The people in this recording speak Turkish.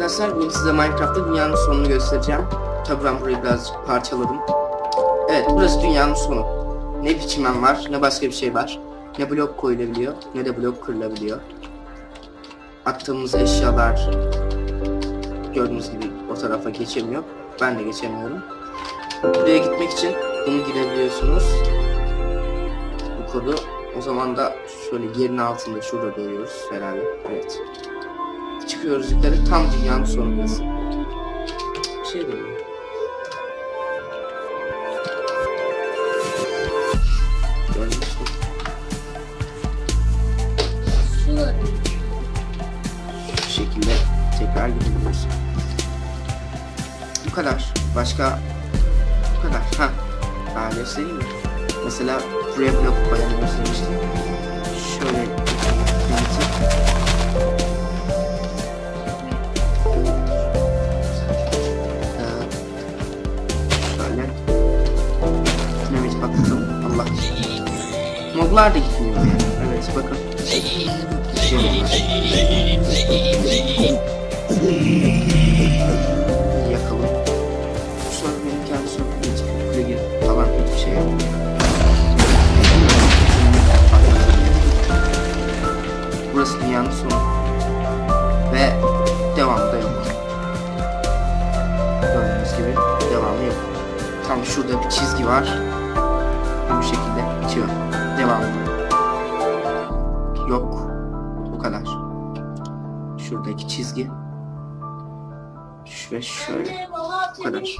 arkadaşlar bugün size Minecraft'ta dünyanın sonunu göstereceğim. Tabii ben burayı biraz parçaladım. Evet burası dünyanın sonu. Ne bir çimen var ne başka bir şey var. Ne blok koyulabiliyor ne de blok kırılabiliyor. Attığımız eşyalar gördüğünüz gibi o tarafa geçemiyor. Ben de geçemiyorum. Buraya gitmek için bunu girebiliyorsunuz. Bu kodu o zaman da şöyle yerin altında şurada görüyoruz herhalde. Evet. Çıkıyoruz yukarı tam dünyanın sonu burası. Bir şey demiyor. Görmüştüm. Bu tekrar gidebiliyoruz. Bu kadar. Başka bu kadar. Ha. Daha göstereyim mi? Mesela buraya blok koyamıyoruz demiştim. Moblar da gitmiyor. Evet bakın. Yakalım. Sonra benim kendi sohbetime çıkıp kule girip falan hiçbir şey yok. Burası dünyanın sonu. Ve devamı da yok. Gördüğünüz gibi devamı yok. Tam şurada bir çizgi var. Bu şekilde bitiyor. Devamı. Yok. Bu kadar. Şuradaki çizgi. Ve şöyle. Bu kadar.